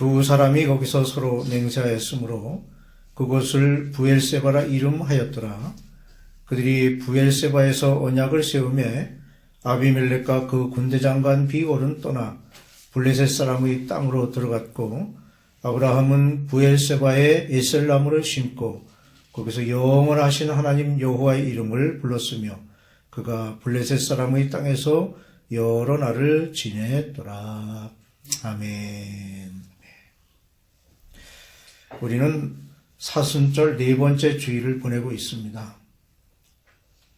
두 사람이 거기서 서로 맹세하였으므로 그곳을 부엘세바라 이름하였더라. 그들이 부엘세바에서 언약을 세우매 아비멜렉과 그 군대 장관 비골은 떠나 블레셋 사람의 땅으로 들어갔고 아브라함은 부엘세바에 에셀나무를 심고 거기서 영원하신 하나님 여호와의 이름을 불렀으며 그가 블레셋 사람의 땅에서 여러 날을 지냈더라. 아멘. 우리는 사순절 네 번째 주일을 보내고 있습니다.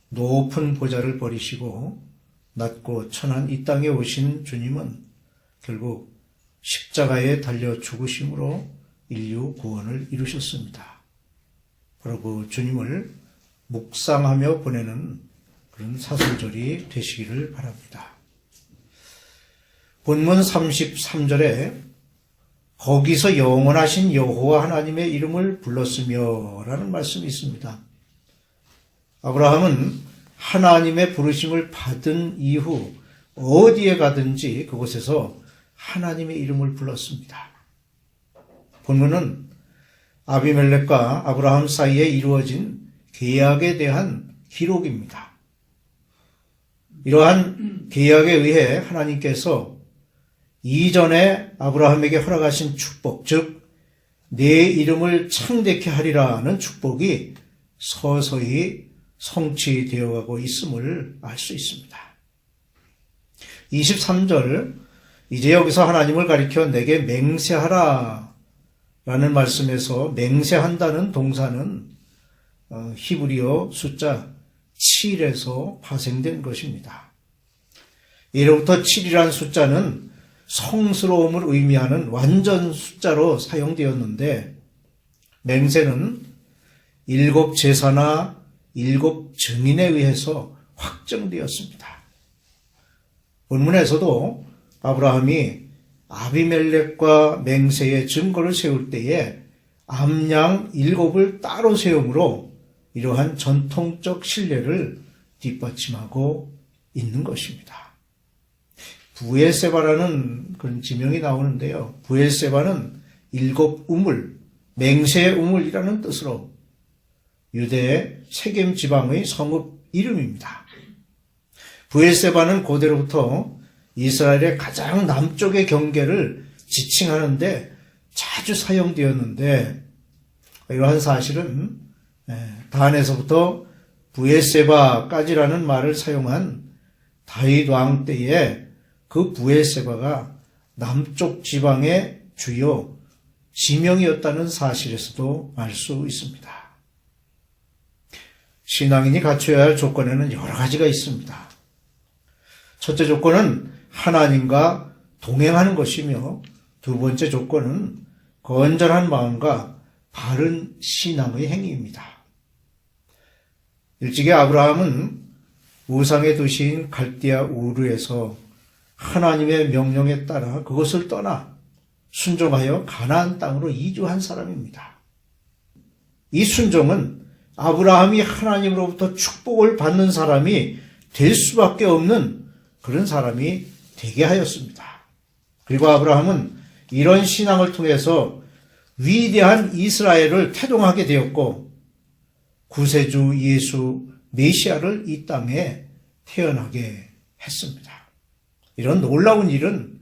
높은 보좌를 버리시고 낮고 천한 이 땅에 오신 주님은 결국 십자가에 달려 죽으심으로 인류 구원을 이루셨습니다. 바로 그 주님을 묵상하며 보내는 그런 사순절이 되시기를 바랍니다. 본문 33절에 거기서 영원하신 여호와 하나님의 이름을 불렀으며 라는 말씀이 있습니다. 아브라함은 하나님의 부르심을 받은 이후 어디에 가든지 그곳에서 하나님의 이름을 불렀습니다. 본문은 아비멜렉과 아브라함 사이에 이루어진 계약에 대한 기록입니다. 이러한 계약에 의해 하나님께서 이전에 아브라함에게 허락하신 축복, 즉, 내 이름을 창대케 하리라는 축복이 서서히 성취되어 가고 있음을 알 수 있습니다. 23절, 이제 여기서 하나님을 가리켜 내게 맹세하라 라는 말씀에서 맹세한다는 동사는 어, 히브리어 숫자 7에서 파생된 것입니다. 예로부터 7이라는 숫자는 성스러움을 의미하는 완전 숫자로 사용되었는데 맹세는 일곱 제사나 일곱 증인에 의해서 확정되었습니다. 본문에서도 아브라함이 아비멜렉과 맹세의 증거를 세울 때에 암양 일곱을 따로 세움으로 이러한 전통적 신뢰를 뒷받침하고 있는 것입니다. 부엘세바라는 그런 지명이 나오는데요. 부엘세바는 일곱 우물, 맹세의 우물이라는 뜻으로 유대의 세겜 지방의 성읍 이름입니다. 부엘세바는 고대로부터 이스라엘의 가장 남쪽의 경계를 지칭하는데 자주 사용되었는데 이러한 사실은 단에서부터 부엘세바까지라는 말을 사용한 다윗 왕 때에 그 부엘세바가 남쪽 지방의 주요 지명이었다는 사실에서도 알 수 있습니다. 신앙인이 갖춰야 할 조건에는 여러 가지가 있습니다. 첫째 조건은 하나님과 동행하는 것이며 두 번째 조건은 건전한 마음과 바른 신앙의 행위입니다. 일찍이 아브라함은 우상의 도시인 갈디아 우르에서 하나님의 명령에 따라 그것을 떠나 순종하여 가나안 땅으로 이주한 사람입니다. 이 순종은 아브라함이 하나님으로부터 축복을 받는 사람이 될 수밖에 없는 그런 사람이 되게 하였습니다. 그리고 아브라함은 이런 신앙을 통해서 위대한 이스라엘을 태동하게 되었고 구세주 예수 메시아를 이 땅에 태어나게 했습니다. 이런 놀라운 일은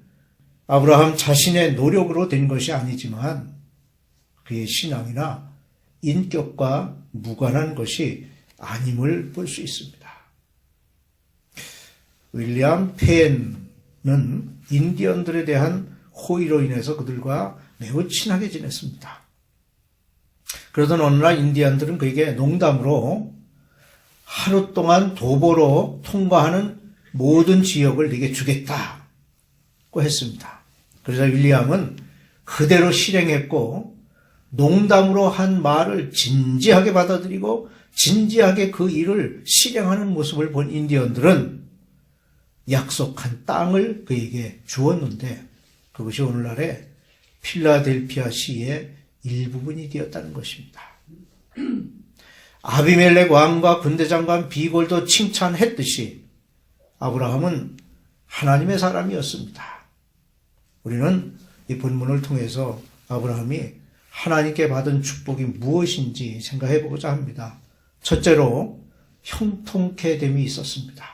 아브라함 자신의 노력으로 된 것이 아니지만 그의 신앙이나 인격과 무관한 것이 아님을 볼 수 있습니다. 윌리엄 펜은 인디언들에 대한 호의로 인해서 그들과 매우 친하게 지냈습니다. 그러던 어느 날 인디언들은 그에게 농담으로 하루 동안 도보로 통과하는 모든 지역을 네게 주겠다고 했습니다. 그러자 윌리엄은 그대로 실행했고 농담으로 한 말을 진지하게 받아들이고 진지하게 그 일을 실행하는 모습을 본 인디언들은 약속한 땅을 그에게 주었는데 그것이 오늘날의 필라델피아 시의 일부분이 되었다는 것입니다. 아비멜렉 왕과 군대장관 비골도 칭찬했듯이 아브라함은 하나님의 사람이었습니다. 우리는 이 본문을 통해서 아브라함이 하나님께 받은 축복이 무엇인지 생각해 보고자 합니다. 첫째로 형통케 됨이 있었습니다.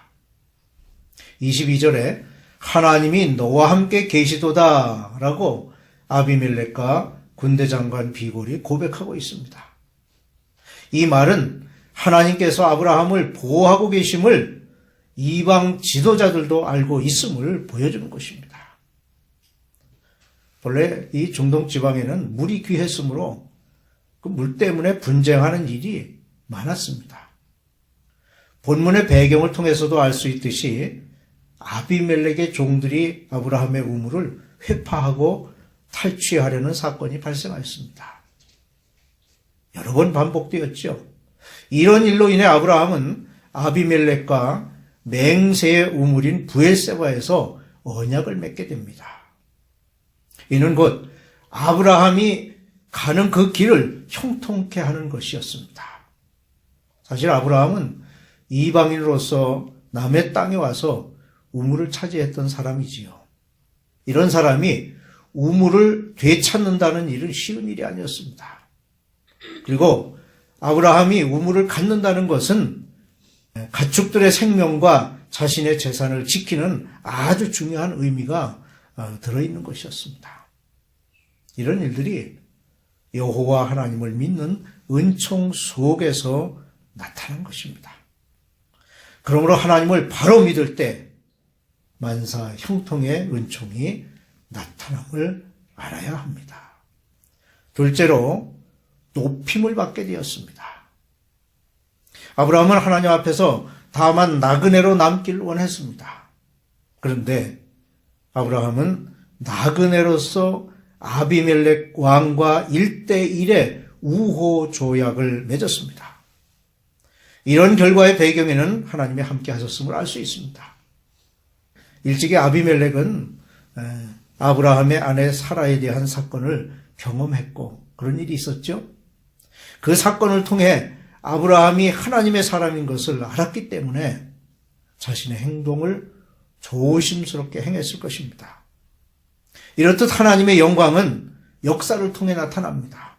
22절에 하나님이 너와 함께 계시도다 라고 아비멜렉과 군대 장관 비골이 고백하고 있습니다. 이 말은 하나님께서 아브라함을 보호하고 계심을 이방 지도자들도 알고 있음을 보여주는 것입니다. 본래 이 중동 지방에는 물이 귀했으므로 그 물 때문에 분쟁하는 일이 많았습니다. 본문의 배경을 통해서도 알 수 있듯이 아비멜렉의 종들이 아브라함의 우물을 회파하고 탈취하려는 사건이 발생하였습니다. 여러 번 반복되었죠. 이런 일로 인해 아브라함은 아비멜렉과 맹세의 우물인 부엘세바에서 언약을 맺게 됩니다. 이는 곧 아브라함이 가는 그 길을 형통케 하는 것이었습니다. 사실 아브라함은 이방인으로서 남의 땅에 와서 우물을 차지했던 사람이지요. 이런 사람이 우물을 되찾는다는 일은 쉬운 일이 아니었습니다. 그리고 아브라함이 우물을 갖는다는 것은 가축들의 생명과 자신의 재산을 지키는 아주 중요한 의미가 어, 들어있는 것이었습니다. 이런 일들이 여호와 하나님을 믿는 은총 속에서 나타난 것입니다. 그러므로 하나님을 바로 믿을 때 만사 형통의 은총이 나타남을 알아야 합니다. 둘째로 높임을 받게 되었습니다. 아브라함은 하나님 앞에서 다만 나그네로 남길 원했습니다. 그런데 아브라함은 나그네로서 아비멜렉 왕과 1대1의 우호 조약을 맺었습니다. 이런 결과의 배경에는 하나님이 함께 하셨음을 알 수 있습니다. 일찍이 아비멜렉은 아브라함의 아내 사라에 대한 사건을 경험했고 그런 일이 있었죠. 그 사건을 통해 아브라함이 하나님의 사람인 것을 알았기 때문에 자신의 행동을 조심스럽게 행했을 것입니다. 이렇듯 하나님의 영광은 역사를 통해 나타납니다.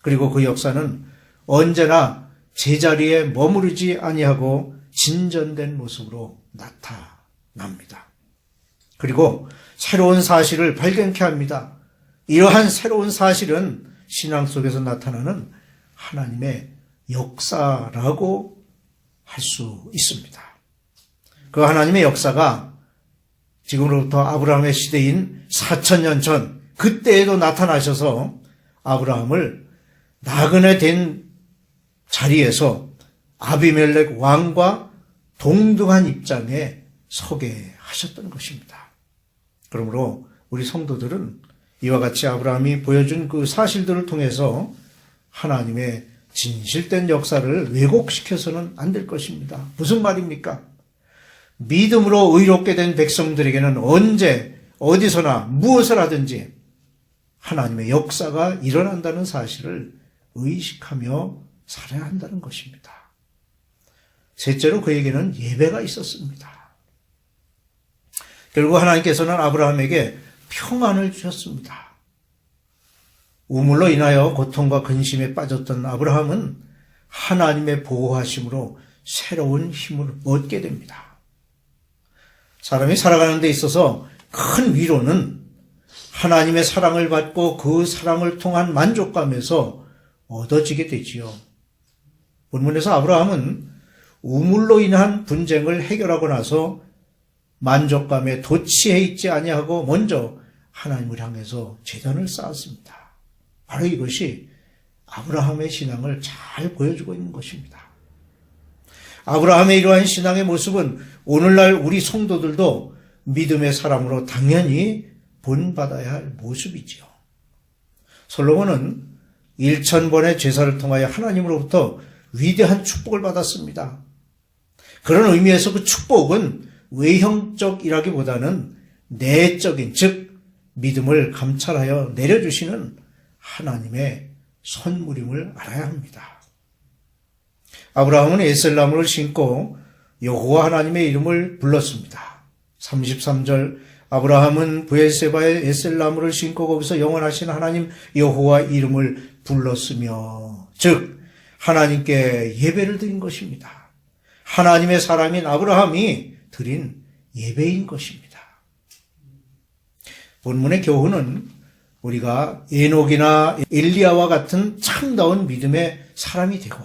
그리고 그 역사는 언제나 제자리에 머무르지 아니하고 진전된 모습으로 나타납니다. 그리고 새로운 사실을 발견케 합니다. 이러한 새로운 사실은 신앙 속에서 나타나는 하나님의 역사라고 할 수 있습니다. 그 하나님의 역사가 지금으로부터 아브라함의 시대인 4천년 전 그때에도 나타나셔서 아브라함을 나그네 된 자리에서 아비멜렉 왕과 동등한 입장에 서게 하셨던 것입니다. 그러므로 우리 성도들은 이와 같이 아브라함이 보여준 그 사실들을 통해서 하나님의 진실된 역사를 왜곡시켜서는 안 될 것입니다. 무슨 말입니까? 믿음으로 의롭게 된 백성들에게는 언제, 어디서나 무엇을 하든지 하나님의 역사가 일어난다는 사실을 의식하며 살아야 한다는 것입니다. 셋째로 그에게는 예배가 있었습니다. 결국 하나님께서는 아브라함에게 평안을 주셨습니다. 우물로 인하여 고통과 근심에 빠졌던 아브라함은 하나님의 보호하심으로 새로운 힘을 얻게 됩니다. 사람이 살아가는 데 있어서 큰 위로는 하나님의 사랑을 받고 그 사랑을 통한 만족감에서 얻어지게 되지요. 본문에서 아브라함은 우물로 인한 분쟁을 해결하고 나서 만족감에 도취해 있지 아니하고 먼저 하나님을 향해서 재단을 쌓았습니다. 바로 이것이 아브라함의 신앙을 잘 보여주고 있는 것입니다. 아브라함의 이러한 신앙의 모습은 오늘날 우리 성도들도 믿음의 사람으로 당연히 본받아야 할 모습이지요. 솔로몬은 1천번의 제사를 통하여 하나님으로부터 위대한 축복을 받았습니다. 그런 의미에서 그 축복은 외형적이라기보다는 내적인, 즉, 믿음을 감찰하여 내려주시는 하나님의 선물임을 알아야 합니다. 아브라함은 에셀나무를 신고 여호와 하나님의 이름을 불렀습니다. 33절 아브라함은 부엘세바에 에셀나무를 심고 거기서 영원하신 하나님 여호와 이름을 불렀으며 즉 하나님께 예배를 드린 것입니다. 하나님의 사람인 아브라함이 드린 예배인 것입니다. 본문의 교훈은 우리가 에녹이나 엘리야와 같은 참다운 믿음의 사람이 되고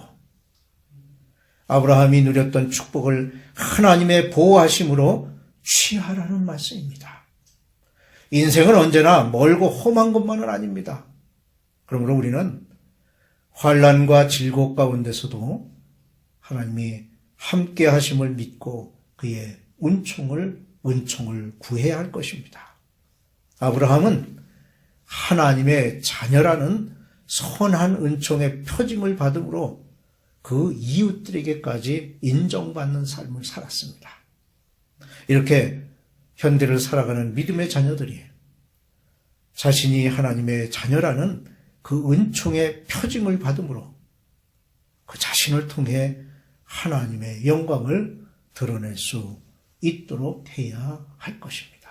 아브라함이 누렸던 축복을 하나님의 보호하심으로 취하라는 말씀입니다. 인생은 언제나 멀고 험한 것만은 아닙니다. 그러므로 우리는 환란과 질곡 가운데서도 하나님이 함께 하심을 믿고 그의 은총을 은총을 구해야 할 것입니다. 아브라함은 하나님의 자녀라는 선한 은총의 표징을 받음으로 그 이웃들에게까지 인정받는 삶을 살았습니다. 이렇게 현대를 살아가는 믿음의 자녀들이 자신이 하나님의 자녀라는 그 은총의 표징을 받음으로 그 자신을 통해 하나님의 영광을 드러낼 수 있도록 해야 할 것입니다.